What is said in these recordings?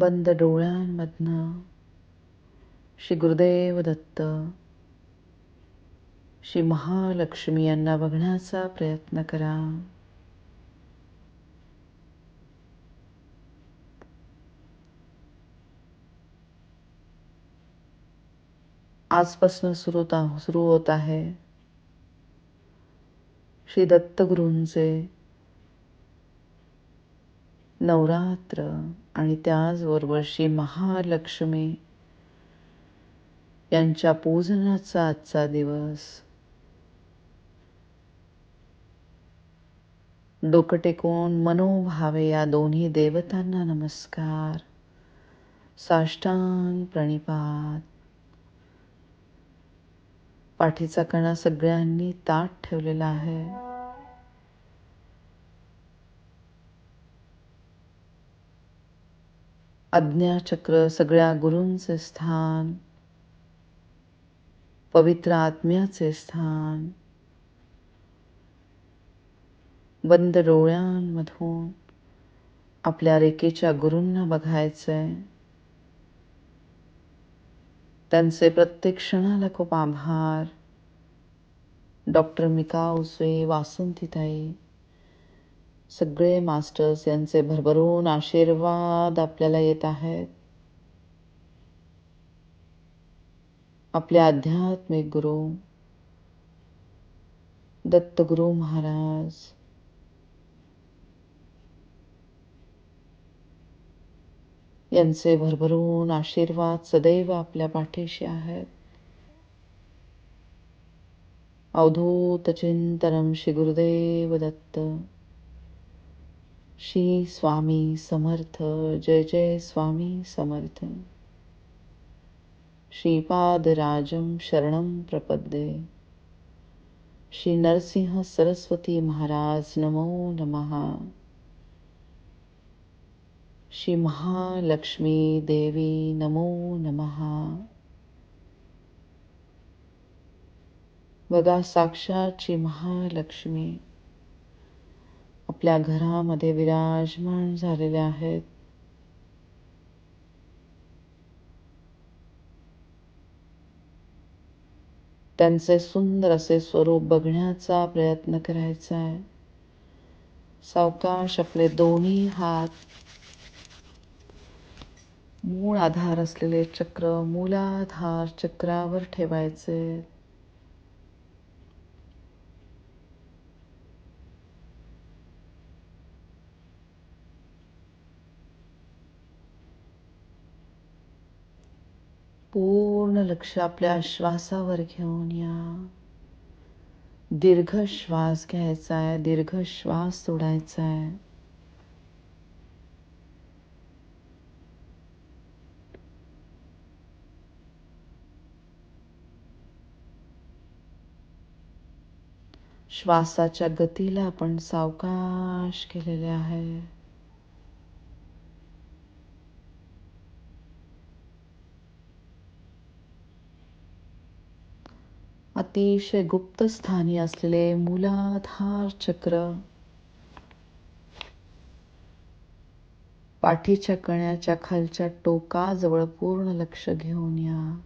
बंद डोळ्यांमधनं श्री गुरुदेव दत्त श्री महालक्ष्मी यांना बघण्याचा प्रयत्न करा. आजपासून सुरू सुरू होत आहे श्री दत्तगुरूंचे नवरात्र आणि त्याचबरोबर श्री महालक्ष्मी यांच्या पूजनाचा आजचा दिवस. डोकं टेकून मनोभावे या दोन्ही देवतांना नमस्कार. साष्टांग प्रणिपात. पाठीचा कणा सगळ्यांनी ताट ठेवलेला आहे. आज्ञाचक्र सगळ्या गुरूंचे स्थान पवित्र आत्म्याचे स्थान. बंद डोळ्यांमधून आपल्या रेखेच्या गुरूंना बघायचंय. त्यांचे प्रत्येक क्षणाला खूप आभार. डॉक्टर मिका उसे वासंतीताई सगळे मास्टर्स यांचे भरभरून आशीर्वाद आपल्याला येत आहेत. आपले आध्यात्मिक गुरु दत्तगुरु महाराज यांचे भरभरून आशीर्वाद सदैव आपल्या पाठीशी आहेत. अवधूत चिंतनम श्री गुरुदेव दत्त. श्री स्वामी समर्थ जय जय स्वामी समर्थ. श्रीपादराजं शरणं प्रपद्ये. श्री नरसिंह सरस्वती महाराज नमो नमः. श्री महालक्ष्मी देवी नमो नमः. बघा साक्षात श्री महालक्ष्मी आपल्या घरामध्ये विराजमान झालेले आहेत. त्यांचे सुंदर असे स्वरूप बघण्याचा प्रयत्न करायचा आहे. सावकाश आपले दोन्ही हात मूळ आधार असलेले चक्र मूलाधार चक्रावर ठेवायचे पूर्ण लक्ष आपल्या श्वासावर घेऊन या. दीर्घ श्वास घ्यायचा आहे दीर्घ श्वास सोडायचा आहे श्वासाच्या गतीला आपण सावकाश केलेले आहे. अतिशय गुप्त स्थानी असलेले मूलाधार चक्र पाठीच्या कण्याच्या खालच्या टोकाजवळ पूर्ण लक्ष घेऊन या.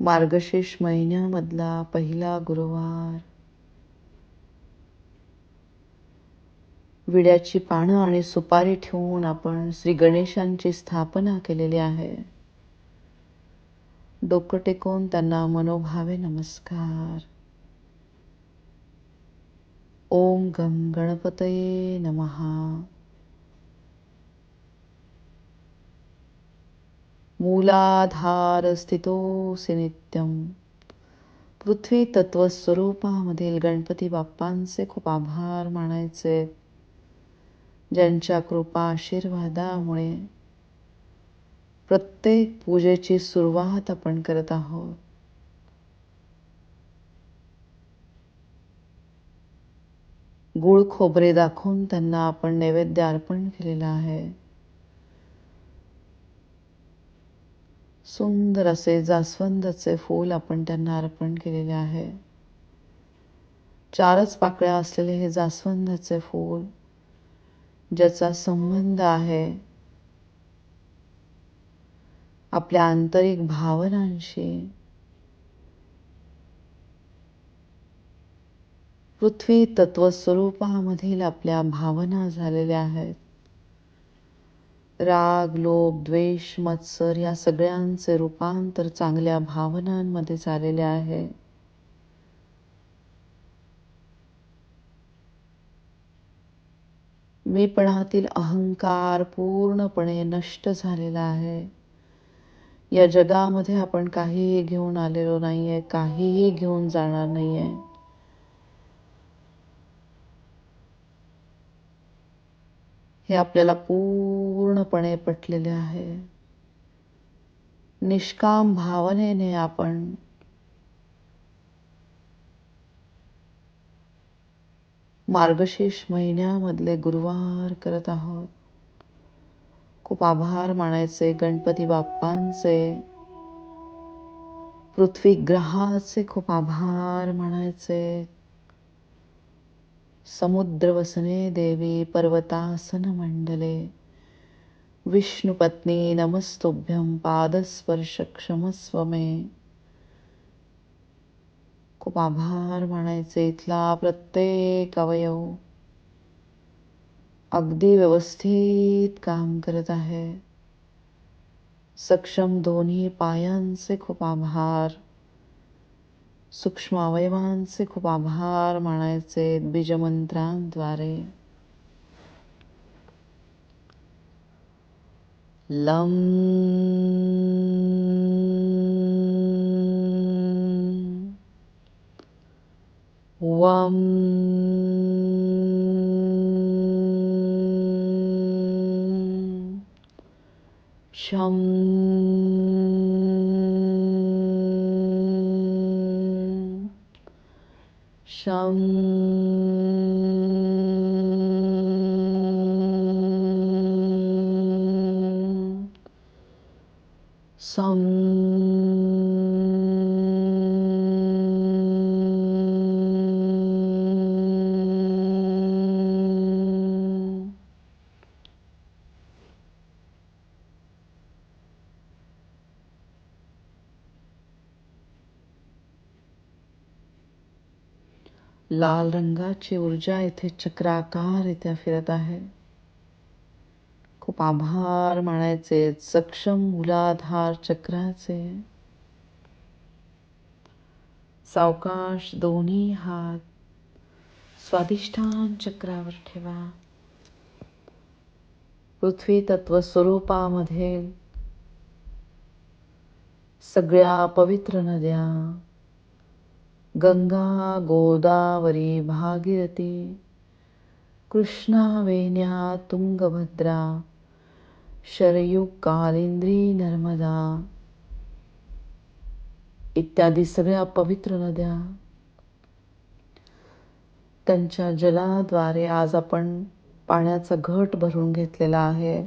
मार्गशीर्ष महिन्यामधला पहिला गुरुवार. विड्याची पानं आणि सुपारी ठेवून आपण श्री गणेशांची स्थापना केलेली आहे. डोकं टेकून त्यांना मनोभावे नमस्कार. ओम गम गणपतये नमहा मूलाधार स्थितोसी नित्यम. पृथ्वी तत्वस्वरूपामधील गणपती बाप्पांचे खूप आभार मानायचे. ज्यांच्या कृपा आशीर्वादामुळे प्रत्येक पूजेची सुरुवात आपण करत आहोत. गुळ खोबरे दाखवून त्यांना आपण नैवेद्य अर्पण केलेला आहे. सुंदर असे जास्वंदाचे फूल आपण त्यांना अर्पण केलेले आहे. चारच पाकळ्या असलेले हे जास्वंदाचे फूल ज्याचा संबंध आहे आपल्या आंतरिक भावनांशी. पृथ्वी तत्व स्वरूपामधील आपल्या भावना झालेल्या आहेत. राग लोभ द्वेष मत्सर या सगळ्यांचे रूपांतर चांगल्या भावनांमध्ये झालेले आहे. मीपणातील अहंकार पूर्णपणे नष्ट झालेला आहे. या जगामध्ये आपण काहीही घेऊन आलेलो नाहीये काहीही घेऊन जाणार नाहीये. हे आपल्याला पूर्णपणे पटलेले आहे. निष्काम भावनेने आपण मार्गशीर्ष महिन्यामधले गुरुवार करत आहोत. खूप आभार मानायचे गणपती बाप्पांचे. पृथ्वी ग्रहाचे खूप आभार मानायचे. समुद्रवसने देवी पर्वतासन मंडले. विष्णुपत्नी नमस्तुभ्यं पादस्पर्श क्षमस्व मे. खूप आभार मानायचे इथला प्रत्येक अवयव. अगदी व्यवस्थित काम करत आहे. सक्षम दोन्ही पायांचे खूप आभार. सूक्ष्म अवयवांचे खूप आभार मानायचे बीजमंत्रांद्वारे. लम वम शम शं सं लाल रंगाची ऊर्जा इथे चक्राकाररित्या फिरत आहे. खूप आभार मानायचे सक्षम मुलाधार चक्राचे. सावकाश दोन्ही हात स्वादिष्ठान चक्रावर ठेवा. पृथ्वी तत्व स्वरूपामध्ये सगळ्या पवित्र नद्या गंगा गोदावरी भागीरथी कृष्णा वेण्या तुंगभद्रा शरयू कालिंद्री नर्मदा इत्यादी सगळ्या पवित्र नद्या. त्यांच्या जलाद्वारे आज आपण पाण्याचा घट भरून घेतलेला आहे.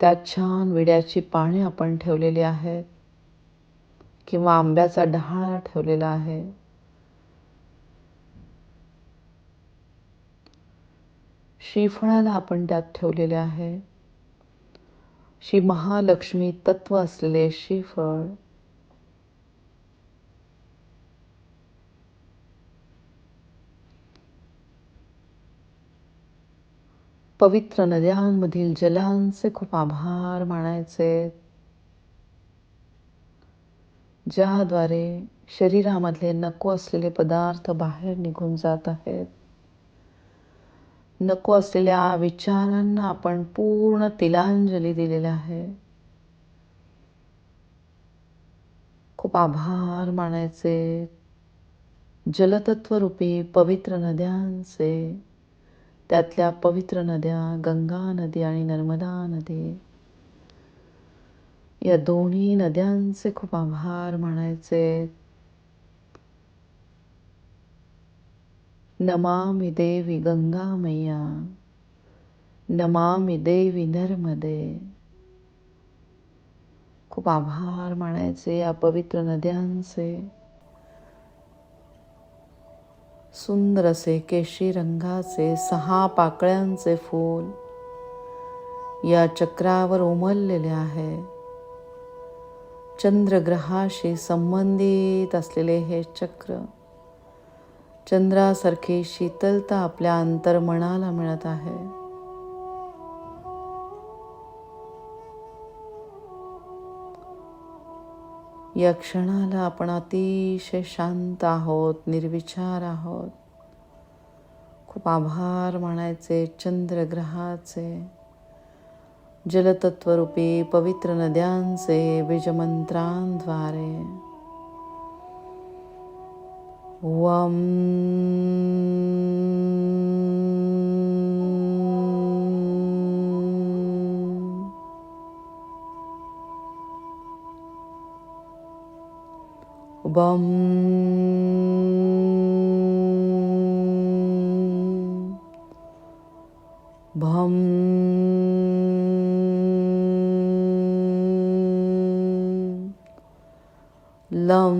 त्यात छान विड्याची पाने आपण ठेवलेली आहेत. किंवा आंब्याचा डहाळ ठेवलेला आहे. श्रीफळाला आपण त्यात ठेवलेले आहे. श्री महालक्ष्मी तत्व असलेले श्रीफळ. पवित्र नद्यांमधील जलांचे खूप आभार मानायचे. ज्याद्वारे शरीरामधले नको असलेले पदार्थ बाहेर निघून जात आहेत. नको असलेल्या विचारांना आपण पूर्ण तिलांजली दिलेल्या आहे. खूप आभार मानायचे. जलतत्वरूपी पवित्र नद्यांचे त्यातल्या पवित्र नद्या गंगा नदी आणि नर्मदा नदी. या दोन्ही नद्यांचे खूप आभार म्हणायचे. नमामि देवी गंगा मैया नमामि देवी नर्मदे. खूप आभार मानायचे या पवित्र नद्यांचे. सुंदर असे केशी रंगाचे सहा पाकळ्यांचे फूल या चक्रावर उमललेले आहे चंद्रग्रहाशी संबंधित असलेले हे चक्र चंद्रासारखी शीतलता आपल्या अंतर्मनाला मिळत आहे. या क्षणाला आपण अतिशय शांत आहोत निर्विचार आहोत. खूप आभार मानायचे चंद्रग्रहाचे. जलतत्वरूपी पवित्र नद्यांचे बीजमंत्रांद्वारे वम बम भम लं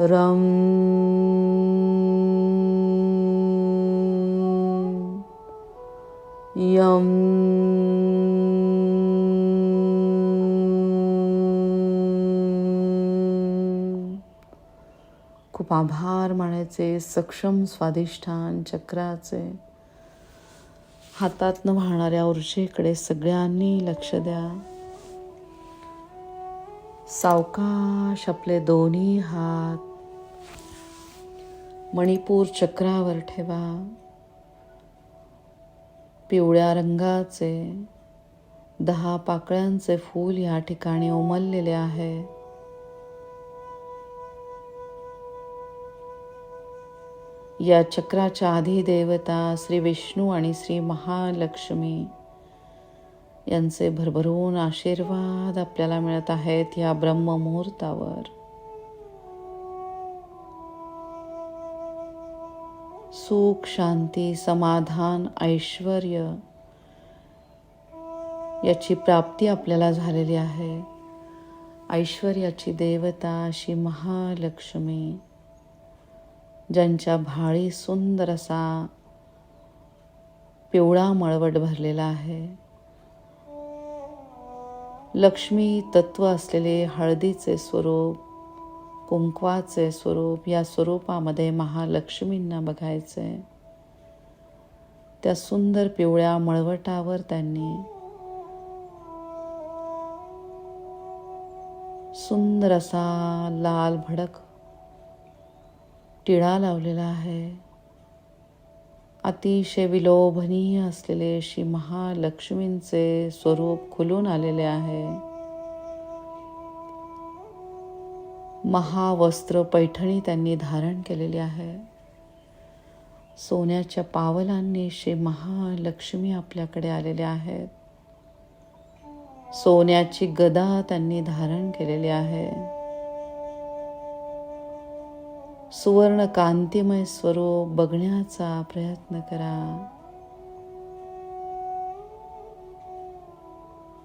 रं यं खूप आभार मानायचे सक्षम स्वादिष्ठान चक्राचे. हातातनं वाहणाऱ्या ऊर्जेकडे सगळ्यांनी लक्ष द्या. सावकाश आपले दोन्ही हात मणिपूर चक्रावर ठेवा. पिवळ्या रंगाचे दहा पाकळ्यांचे फूल या ठिकाणी उमललेले आहे या चक्राच्या आधी देवता श्री विष्णू आणि श्री महालक्ष्मी यांचे भरभरून आशीर्वाद आपल्याला मिळत आहेत या ब्रह्ममुहूर्तावर. सुख शांती समाधान ऐश्वर याची प्राप्ती आपल्याला झालेली आहे. ऐश्वर्याची देवता अशी महालक्ष्मी ज्यांच्या भाळी सुंदर असा पिवळा मळवट भरलेला आहे. लक्ष्मी तत्व असलेले हळदीचे स्वरूप कुंकवाचे स्वरूप या स्वरूपामध्ये महालक्ष्मींना बघायचे. त्या सुंदर पिवळ्या मळवटावर त्यांनी सुंदर असा लाल भडक टिळा लावलेला आहे. अतिशय विलोभनीय असलेले श्री महालक्ष्मींचे स्वरूप खुलून आलेले आहे. महावस्त्र पैठणी त्यांनी धारण केलेली आहे. सोन्याच्या पावलांनी श्री महालक्ष्मी आपल्याकडे आलेले आहेत. सोन्याची गदा त्यांनी धारण केलेली आहे. सुवर्ण कांतिमय स्वरूप बघण्याचा प्रयत्न करा.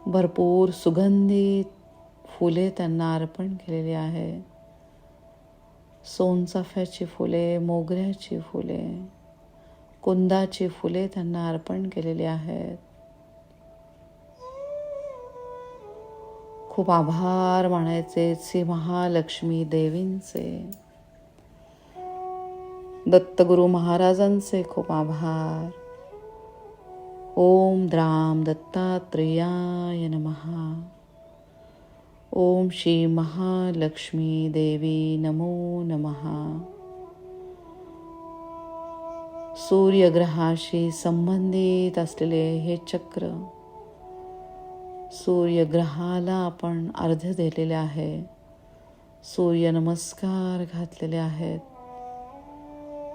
भरपूर सुगंधित फुले त्यांना अर्पण केलेली आहे. सोनचाफ्याची फुले मोगऱ्याची फुले कुंदाची फुले त्यांना अर्पण केलेली आहेत. खूप आभार मानायचे श्री महालक्ष्मी देवींचे. दत्तगुरु महाराजांचे खूप आभार. ओम द्राम दत्तात्रेयाय नमहा ओम श्री महालक्ष्मी देवी नमो नमहा सूर्यग्रहाशी संबंधित असलेले हे चक्र सूर्यग्रहाला आपण अर्ध दिलेले आहे. सूर्य नमस्कार घातलेले आहेत.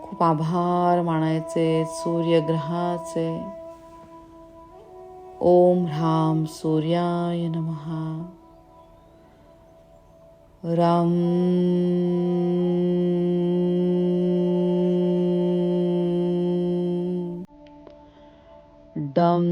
खूप आभार मानायचे सूर्यग्रहाचे. ओम ह्राम सूर्याय नमहा राम डम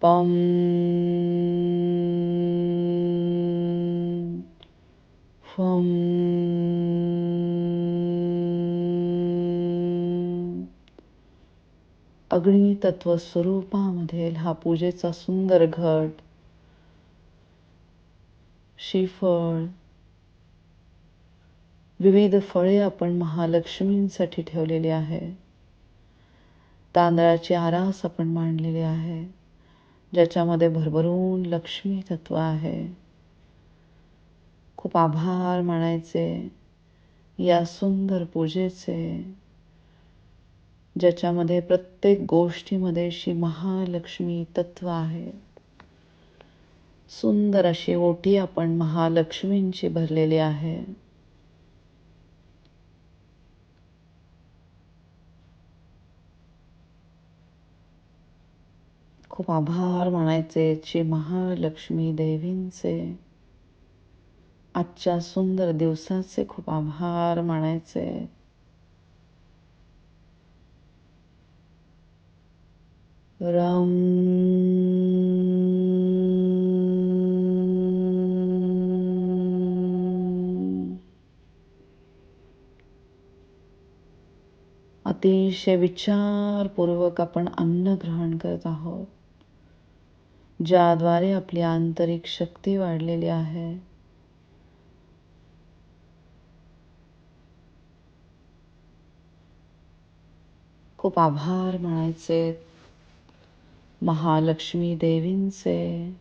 पम फम अग्नी तत्व स्वरूपामधील हा पूजेचा सुंदर घट. श्रीफळ. विविध फळे आपण महालक्ष्मींसाठी ठेवलेली आहे. तांदळाची आरास आपण मांडलेली आहे. ज्याच्यामध्ये भरभरून लक्ष्मी तत्व आहे. खूप आभार मानायचे या सुंदर पूजेचे ज्याच्यामध्ये प्रत्येक गोष्टीमध्ये श्री महालक्ष्मी तत्व आहे. सुंदर अशी ओटी आपण महालक्ष्मींची भरलेली आहे. खूप आभार मानायचे श्री महालक्ष्मी देवींचे. आजच्या सुंदर दिवसाचे खूप आभार मानायचे. रम. अतिशय विचारपूर्वक आपण अन्न ग्रहण करत आहोत. ज्याद्वारे आपली आंतरिक शक्ती वाढलेली आहे. खूप आभार म्हणायचे. महालक्ष्मी देवींचे.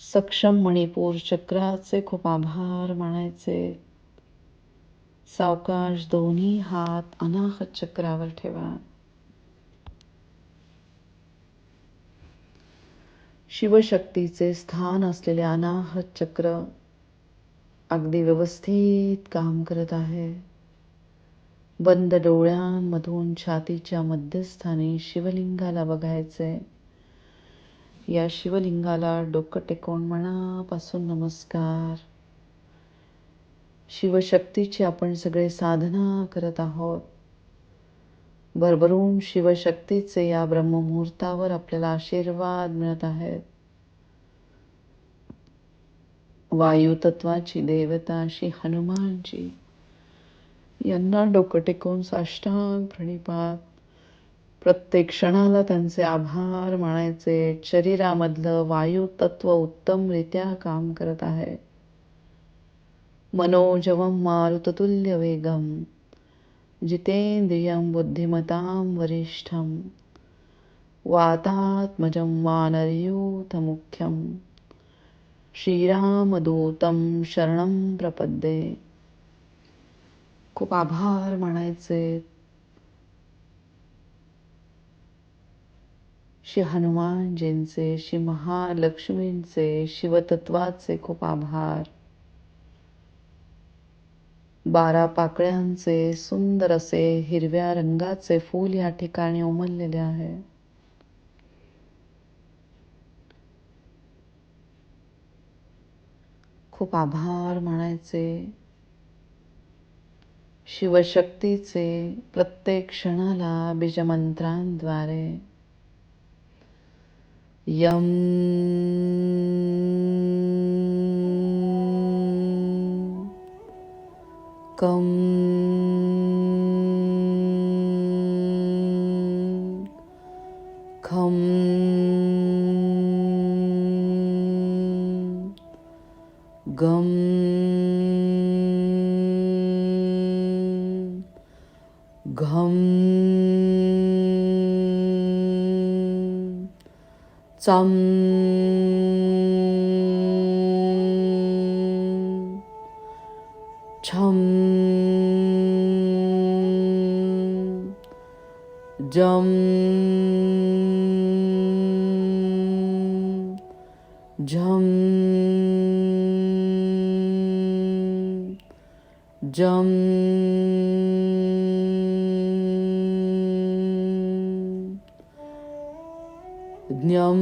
सक्षम मणिपूर चक्राचे खूप आभार मानायचे सावकाश दोन्ही हात अनाहत चक्रावर ठेवा. शिवशक्तीचे स्थान असलेले अनाहत चक्र अगदी व्यवस्थित काम करत आहे. बंद डोळ्यांमधून छातीच्या मध्यस्थानी शिवलिंगाला बघायचे. या शिवलिंगाला डोकं टेकवून मनापासून नमस्कार. शिवशक्तीची आपण सगळे साधना करत आहोत. भरभरून शिवशक्तीचे या ब्रह्ममुहूर्तावर आपल्याला आशीर्वाद मिळत आहेत. वायुतत्वाची देवता श्री हनुमानजी यांना डोकं टेकून साष्टांग प्रणिपात. प्रत्येक क्षणाला त्यांचे आभार मानायचे. शरीरामधलं वायुतत्व उत्तमरित्या काम करत आहे. मनोजवम मारुततुल्य वेगम जितेंद्रियं बुद्धिमतां वरिष्ठं वातात्मजं वानरयूथमुख्यं श्रीरामदूतं शरणं प्रपद्ये। खूप आभार मानायचे श्री हनुमानजींचे श्री महालक्ष्मींचे शिवतत्वाचे खूप आभार. बारा पाकळ्यांचे सुंदर असे हिरव्या रंगाचे फूल या ठिकाणी उमललेले आहे. खूप आभार मानायचे. शिवशक्तीचे प्रत्येक क्षणाला बीजमंत्रांद्वारे. यम कम खम गम घम चम जम झम जम ज्ञम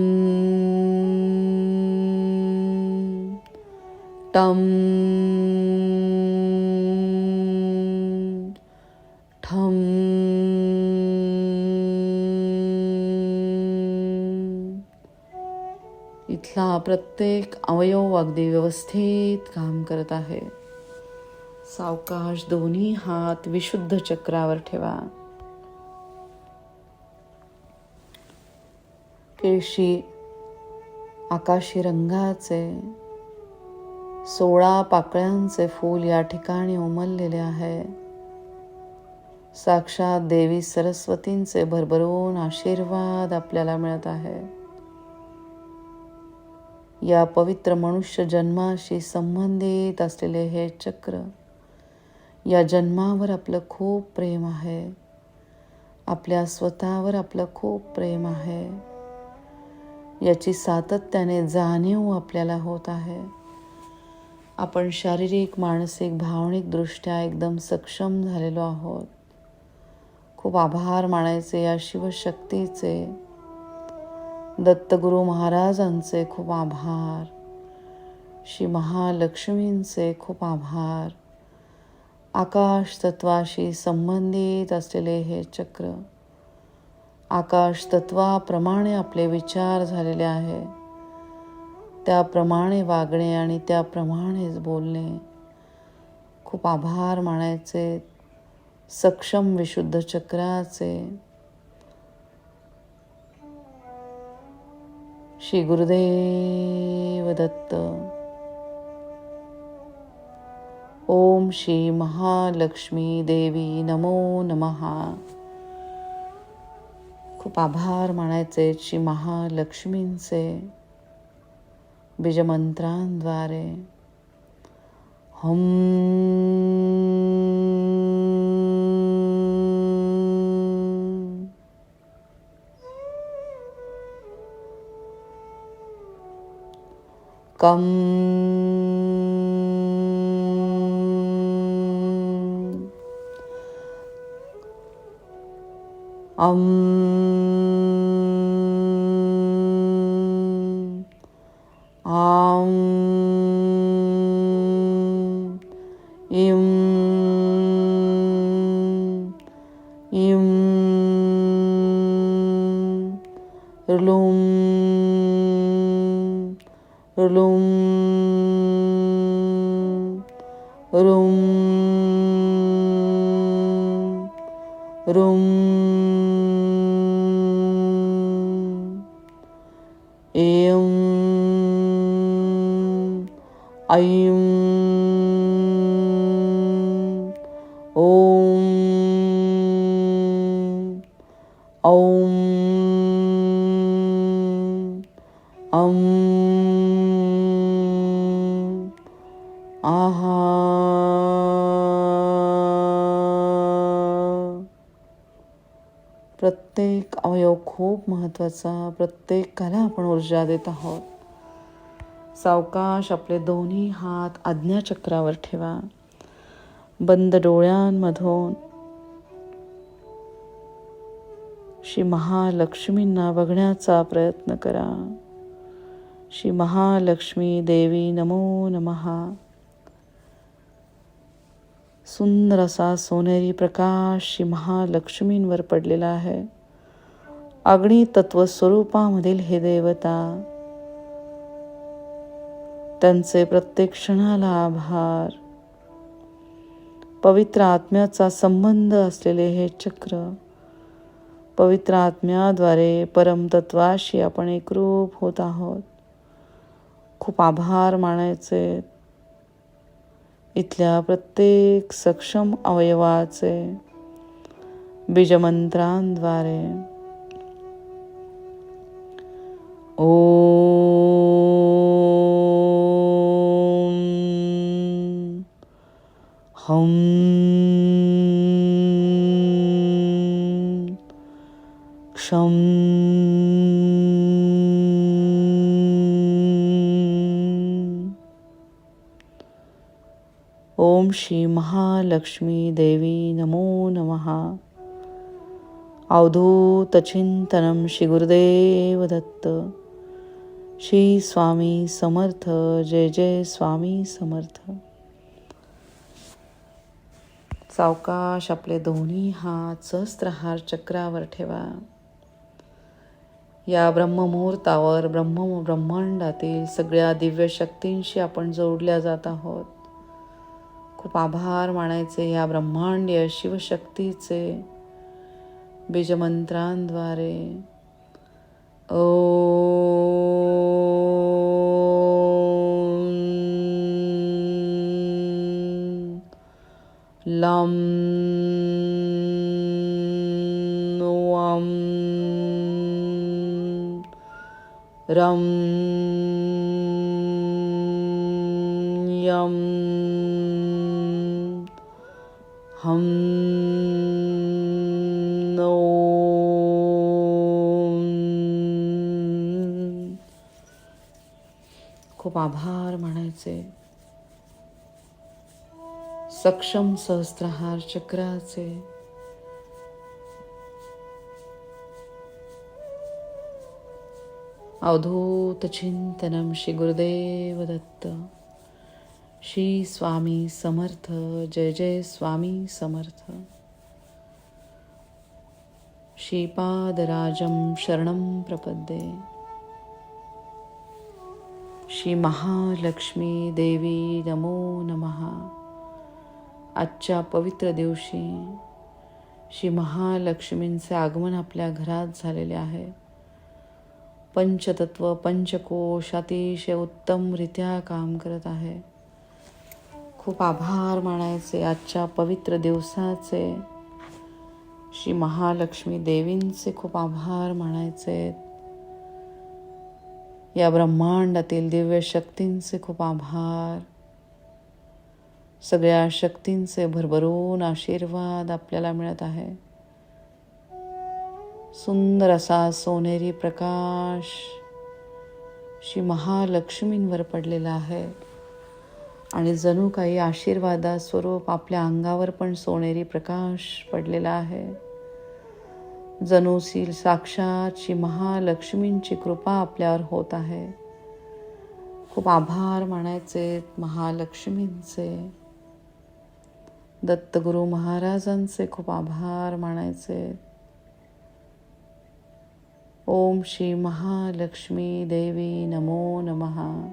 टम प्रत्येक अवयव अगदी व्यवस्थित काम करत आहे. सावकाश दोन्ही हात विशुद्ध चक्रावर ठेवा. केळशी आकाशी रंगाचे सोळा पाकळ्यांचे फूल या ठिकाणी उमललेले आहे. साक्षात देवी सरस्वतींचे भरभरून आशीर्वाद आपल्याला मिळत आहे. या पवित्र मनुष्य जन्माशी संबंधित असलेले हे चक्र या जन्मावर आपलं खूप प्रेम आहे. आपल्या स्वतःवर आपलं खूप प्रेम आहे. याची सातत्याने जाणीव आपल्याला होत आहे. आपण शारीरिक मानसिक भावनिकदृष्ट्या एकदम सक्षम झालेलो आहोत. खूप आभार मानायचे या शिवशक्तीचे. दत्तगुरु महाराजांचे खूप आभार. श्री महालक्ष्मींचे खूप आभार. आकाश तत्वाशी संबंधित असलेले हे चक्र आकाश तत्वाप्रमाणे आपले विचार झालेले आहे. त्याप्रमाणे वागणे आणि त्याप्रमाणेच बोलणे खूप आभार मानायचे. सक्षम विशुद्ध चक्राचे श्री गुरुदेव दत्त. ओम श्री महालक्ष्मी देवी नमो नमहा खूप आभार मानायचे श्री महालक्ष्मींचे बीजमंत्रांद्वारे. हम கம் அம் ஆம் இம் இம் லும் लुम रुम रुम एम ऐं खूप प्रत्येकाला आपण ऊर्जा देत आहोत. सावकाश आपले दोन्ही हात आज्ञाचक्रावर ठेवा. बंद डोळ्यांमधून श्री महालक्ष्मींना बघण्याचा प्रयत्न करा. श्री महालक्ष्मी देवी नमो नमहा सुंदर असा सोनेरी प्रकाश श्री महालक्ष्मींवर पडलेला आहे. अग्नी तत्व स्वरूपामधील हे देवता त्यांचे प्रत्येक क्षणाला आभार. पवित्र आत्म्याचा संबंध असलेले हे चक्र पवित्र आत्म्याद्वारे परमतत्वाशी आपण एकरूप होत आहोत. खूप आभार मानायचे. इथल्या प्रत्येक सक्षम अवयवाचे बीजमंत्रांद्वारे ॐ हं क्षं ॐ श्रीमहालक्ष्मीदेवी नमो नमः। अवधूतचिन्तनं श्रीगुरुदेवदत्त। श्री स्वामी समर्थ जय जय स्वामी समर्थ. सावकाश आपले दोन्ही हात सहस्त्रहार चक्रावर ठेवा. या ब्रह्ममुहूर्तावर ब्रह्म ब्रह्मांडातील सगळ्या दिव्य शक्तींशी आपण जोडल्या जात आहोत. खूप आभार मानायचे या ब्रह्मांडीय शिवशक्तीचे बीजमंत्रांद्वारे. ओ लं वं रं यं हं ॐ. खूप आभार म्हणायचे सक्षम सहस्त्रहार चक्राचे. अवधूत चिंतनम श्री गुरुदेव दत्त. श्री स्वामी समर्थ. जय जय स्वामी समर्थ. श्रीपादराजं शरणं प्रपद्ये. श्री महालक्ष्मी देवी नमो नमः. आजच्या पवित्र दिवशी श्री महालक्ष्मींचे आगमन आपल्या घरात झालेले आहे. पंचतत्व पंचकोश अतिशय उत्तमरित्या काम करत आहे. खूप आभार मानायचे आजच्या पवित्र दिवसाचे. श्री महालक्ष्मी देवींचे खूप आभार मानायचे. या ब्रह्मांडातील दिव्य शक्तींचे खूप आभार. सगळ्या शक्तींचे भरभरून आशीर्वाद आपल्याला मिळत आहे. सुंदर असा सोनेरी प्रकाश श्री महालक्ष्मींवर पडलेला आहे. आणि जणू काही आशीर्वादास्वरूप आपल्या अंगावर पण सोनेरी प्रकाश पडलेला आहे. जणू सील साक्षात श्री महालक्ष्मींची कृपा आपल्यावर होत आहे. खूप आभार मानायचे महालक्ष्मींचे. दत्तगुरु महाराजांचे खूप आभार मानायचे. ओम श्री महालक्ष्मी देवी नमो नमहा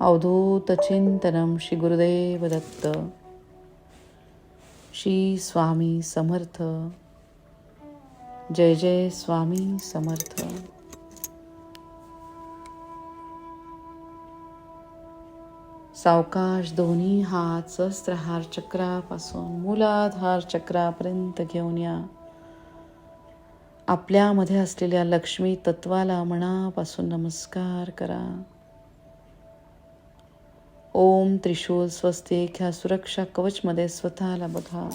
अवधूत चिंतनम श्री गुरुदेव दत्त. श्री स्वामी समर्थ. जय जय स्वामी समर्थ. सावकाश दोन्ही हात सहस्त्रहार चक्रापासून मूलाधार चक्रापर्यंत घेऊन या. आपल्यामध्ये असलेल्या लक्ष्मी तत्वाला मनापासून नमस्कार करा. ओम त्रिशूल स्वस्तिक ह्या सुरक्षा कवचमध्ये स्वतःला बघा.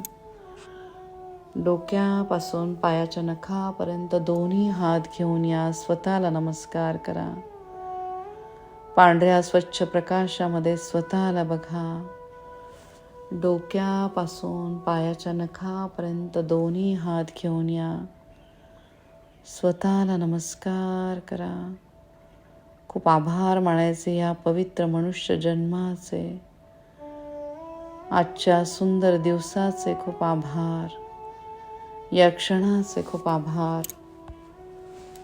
डोक्यापासून पायाच्या नखापर्यंत दोन्ही हात घेऊन या स्वतःला नमस्कार करा. पांढऱ्या स्वच्छ प्रकाशामध्ये स्वतःला बघा. डोक्यापासून पायाच्या नखापर्यंत दोन्ही हात घेऊन या. स्वतःला नमस्कार करा. खूप आभार मानायचे या पवित्र मनुष्य जन्माचे. आजच्या सुंदर दिवसाचे खूप आभार. या क्षणाचे खूप आभार.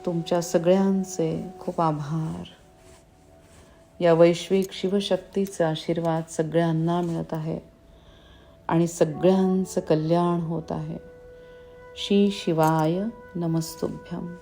तुमच्या सगळ्यांचे खूप आभार. या वैश्विक शिवशक्तीचा आशीर्वाद सगळ्यांना मिळत आहे आणि सगळ्यांचं कल्याण होत आहे. श्री शिवाय नमस्तुभ्यम.